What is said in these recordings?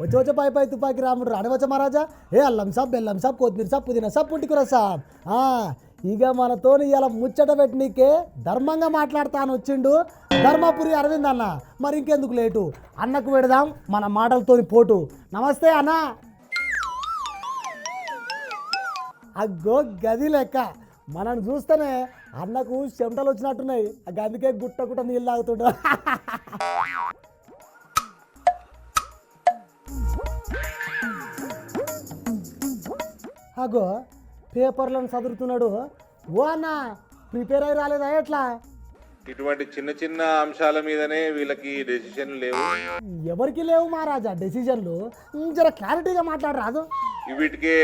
వచ్చి వచ్చే పై పై తుపాకి రాముడు రానివచ్చ మహారాజా. ఏ అల్లం సాబ్ బెల్లం సాబ్ కొత్తిమీర సాబ్ పుదీనా సాబ్ పుంటికూర సాబ్ ఇక మనతోని ఇలా ముచ్చట పెట్టినీకే ధర్మంగా మాట్లాడతాను వచ్చిండు. ధర్మపురి అరవింద్ అన్న. మరి ఇంకెందుకు లేటు? అన్నకు పెడదాం మన మాటలతోని పోటు. నమస్తే అన్న. అగ్గో గది లెక్క. మనం చూస్తేనే అన్నకు చెమటలు వచ్చినట్టున్నాయి. ఆ గదికే గుట్ట గుట్ట నీళ్ళు తాగుతుండ. అగో పేపర్లను చదువుతున్నాడు. ఓ అన్న ప్రిపేర్ అయి రాలేదా ఎట్లా? ఇటువంటి చిన్న చిన్న అంశాల మీదనే వీళ్ళకి డెసిషన్లు లేవు. ఎవరికి లేవు మహారాజా డెసిజన్లు ఉమ్, జర క్లారిటీగా మాట్లాడరాదు వీటికే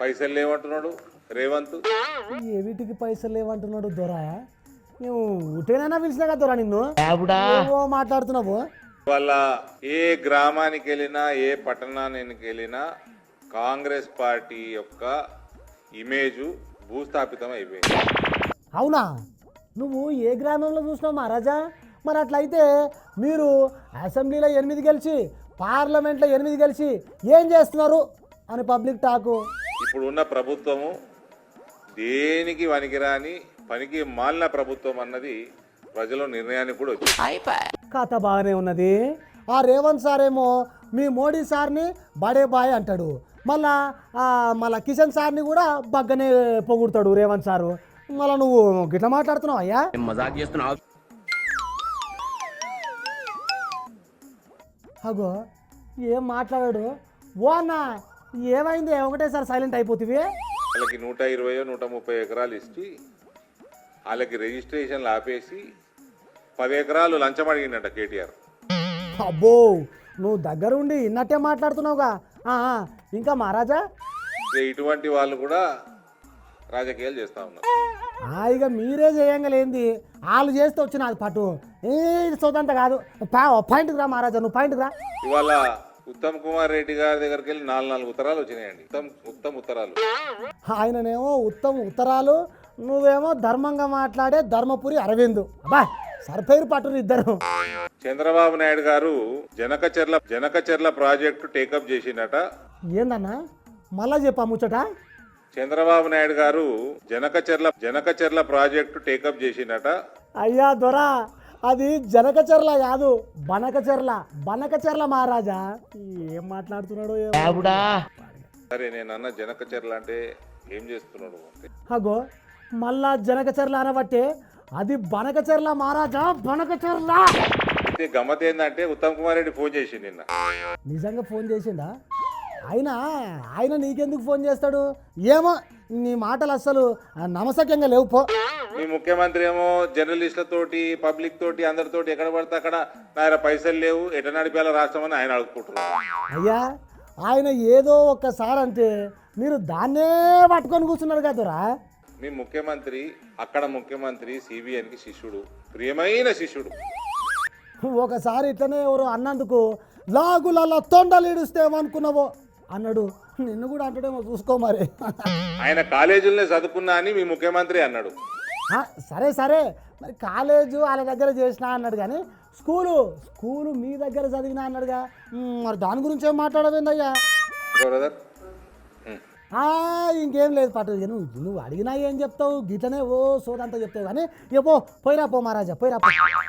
పైసలు లేవంటున్నాడు రేవంత్. ఏ వీటికి పైసలు లేవంటున్నాడు దొర? నువ్వు ఉటేనైనా పిలిచినా కదా దొర నిన్ను? ఏవో మాట్లాడుతున్నావు. వాళ్ళ ఏ గ్రామానికి వెళ్ళినా ఏ పట్టణానికి వెళ్ళినా కాంగ్రెస్ పార్టీ యొక్క ఇమేజు భూస్థాపితం అయిపోయింది. అవునా? నువ్వు ఏ గ్రామంలో చూసినావు మహారాజా? మరి అట్లయితే మీరు అసెంబ్లీలో ఎనిమిది గెలిచి పార్లమెంట్లో ఎనిమిది గెలిచి ఏం చేస్తున్నారు అని పబ్లిక్ టాకు? ఇప్పుడు ఉన్న ప్రభుత్వము దేనికి పనికిరాని పనికి మాలిన ప్రభుత్వం అన్నది ప్రజల నిర్ణయానికి కూడా వచ్చింది. కథ బాగానే ఉన్నది. ఆ రేవంత్ సార్ ఏమో మీ మోడీ సార్ని బడే బాయ్ అంటాడు. మళ్ళా ఆ, మళ్ళా కిషన్ సార్ని కూడా బగ్గనే పొగుడతాడు రేవంత్ సారు. మళ్ళా నువ్వు గిట్ల మాట్లాడుతున్నావు అయ్యా? మజాక్ చేస్తున్నావు అగో ఏం మాట్లాడాడు? ఓ అన్న ఏమైంది? ఒకటేసారి సైలెంట్ అయిపోతుంది వాళ్ళకి నూట ఇరవయో నూట ముప్పై ఎకరాలు ఇచ్చి వాళ్ళకి రిజిస్ట్రేషన్లు ఆపేసి పది ఎకరాలు లంచం అడిగిండట కేటీఆర్. అబ్బో నువ్వు దగ్గరుండి ఇన్నట్టే మాట్లాడుతున్నావుగా. ఇంకా మహారాజా? ఇటువంటి వాళ్ళు కూడా రాజకీయాలు చేస్తా ఉన్నారు. ఇక మీరే చేయంగలేంది వాళ్ళు చేస్తే వచ్చిన అది పట్టు. ఏ కాదు. పా- పాయింట్కి రా మహారాజా నువ్వు పాయింట్కి రా. ఇవాళ ఉత్తమ్ కుమార్ రెడ్డి గారి దగ్గరికి వెళ్ళి నాలుగు నాలుగు ఉత్తరాలు వచ్చినాయండి. ఉత్తమ్ ఉత్తమ్ ఉత్తరాలు. ఆయననేమో ఉత్తమ ఉత్తరాలు నువ్వేమో ధర్మంగా మాట్లాడే ధర్మపురి అరవింద్. అబ్బా! సరిపేరు పట్టురు ఇద్దరు. చంద్రబాబు నాయుడు గారు జనకచెర్ల జనకచెర్ల ప్రాజెక్టు టేకప్ చేసిండట. ఏందన్నా? మళ్ళా చెప్పా ముచ్చట. చంద్రబాబు నాయుడు గారు జనకచెర్ల జనకచెర్ల ప్రాజెక్టు టేకప్ చేసిండట. అయ్యా దొరా అది జనకచెర్ల కాదు బనకచెర్ల బనకచెర్ల మహారాజా. ఏం మాట్లాడుతున్నాడు ఏమో. సరే నేను అన్న జనకచెర్ల అంటే ఏం చేస్తున్నాడు? అగో మళ్ళా జనకచెర్ల అనబట్టే అది బనకచెర్ల మహారాజా బనకచెర్ల! గమ్మత్ ఏంటంటే ఉత్తమ్ కుమార్ రెడ్డి ఫోన్ చేసి నిన్న. నిజంగా ఫోన్ చేసిండా? ఆయన ఆయన నీకెందుకు ఫోన్ చేస్తాడు? ఏమో నీ మాటలు అస్సలు నమసక్యంగా లేవు పో. మీ ముఖ్యమంత్రి ఏమో జర్నలిస్టులతోటి పబ్లిక్ తోటి అందరితోటి ఎక్కడ పడితే అక్కడ నా దగ్గర పైసలు లేవు ఎట నడిపేలా రాష్ట్రం అని ఆయన అడుగుకుంటున్నారు. అయ్యా ఆయన ఏదో ఒక్కసారి అంటే మీరు దాన్నే పట్టుకొని కూర్చున్నారు కదరా. మీ ముఖ్యమంత్రి అక్కడ ముఖ్యమంత్రి సిబిఎన్కి శిష్యుడు ప్రియమైన శిష్యుడు. ఒకసారి ఇట్లనే ఎవరు అన్నందుకు లాగులలో తొండలు ఇడుస్తేమనుకున్నావో అన్నాడు. నిన్ను కూడా అంటాడేమో చూసుకో మరి. ఆయన కాలేజీలోనే చదువుకున్నా అని మీ ముఖ్యమంత్రి అన్నాడు. సరే సరే. మరి కాలేజు వాళ్ళ దగ్గర చేసినా అన్నాడు కానీ స్కూలు స్కూలు మీ దగ్గర చదివినా అన్నాడుగా. మరి దాని గురించి ఏం మాట్లాడవేందయ్యా? బ్రదర్. ఇంకేం లేదు పట్టు నువ్వు నువ్వు అడిగినా ఏం చెప్తావు? గిట్లనే ఓ సోదంతా చెప్తావు కానీ ఇక పో పోయిరా పో మహారాజా పోయిరా పో.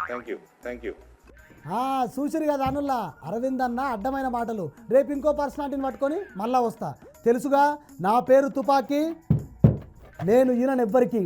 థ్యాంక్ యూ థ్యాంక్ యూ చూసిరు కదా అనుల్లా అరవింద్ అన్న అడ్డమైన మాటలు. రేపు ఇంకో పర్సనాలిటీని పట్టుకొని మళ్ళా వస్తా. తెలుసుగా నా పేరు తుపాకీ నేను ఈయనెవ్వరికి